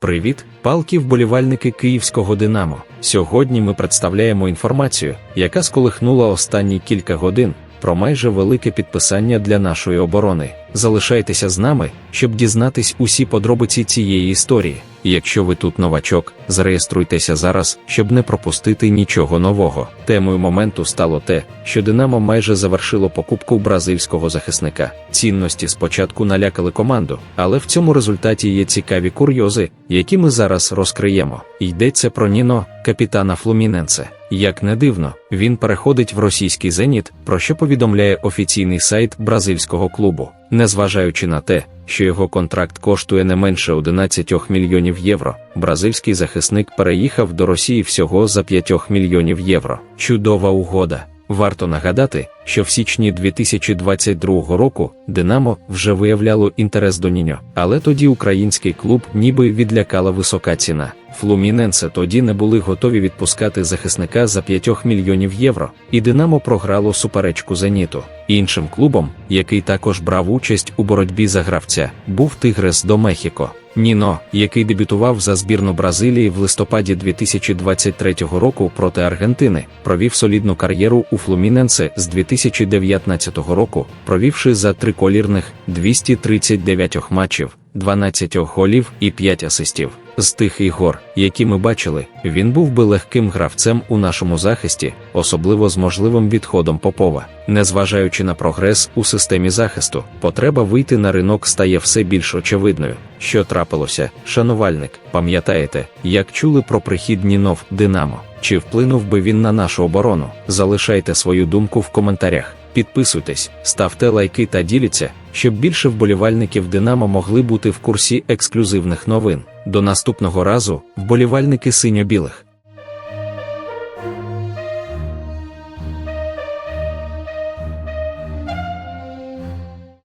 Привіт, палки вболівальники київського Динамо. Сьогодні ми представляємо інформацію, яка сколихнула останні кілька годин про майже велике підписання для нашої оборони. Залишайтеся з нами, щоб дізнатись усі подробиці цієї історії. Якщо ви тут новачок, зареєструйтеся зараз, щоб не пропустити нічого нового. Темою моменту стало те, що Динамо майже завершило покупку бразильського захисника. Цінності спочатку налякали команду, але в цьому результаті є цікаві курйози, які ми зараз розкриємо. Йдеться про Ніно, капітана Флуміненце. Як не дивно, він переходить в російський зеніт, про що повідомляє офіційний сайт бразильського клубу. Незважаючи на те, що його контракт коштує не менше 11 мільйонів євро, бразильський захисник переїхав до Росії всього за 5 мільйонів євро. Чудова угода. Варто нагадати, що в січні 2022 року Динамо вже виявляло інтерес до Ніньо, але тоді український клуб ніби відлякала висока ціна. Флуміненсе тоді не були готові відпускати захисника за 5 мільйонів євро, і Динамо програло суперечку Зеніту. Іншим клубом, який також брав участь у боротьбі за гравця, був Тигрес до Мехіко. Ніно, який дебютував за збірну Бразилії в листопаді 2023 року проти Аргентини, провів солідну кар'єру у Флуміненсе з 2019 року, провівши за триколірних 239 матчів, 12 голів і 5 асистів. З тих ігор, які ми бачили, він був би легким гравцем у нашому захисті, особливо з можливим відходом Попова. Незважаючи на прогрес у системі захисту, потреба вийти на ринок стає все більш очевидною. Що трапилося, шанувальник, пам'ятаєте, як чули про прихід Нінов Динамо? Чи вплинув би він на нашу оборону? Залишайте свою думку в коментарях. Підписуйтесь, ставте лайки та діліться, щоб більше вболівальників Динамо могли бути в курсі ексклюзивних новин. До наступного разу, вболівальники синьо-білих.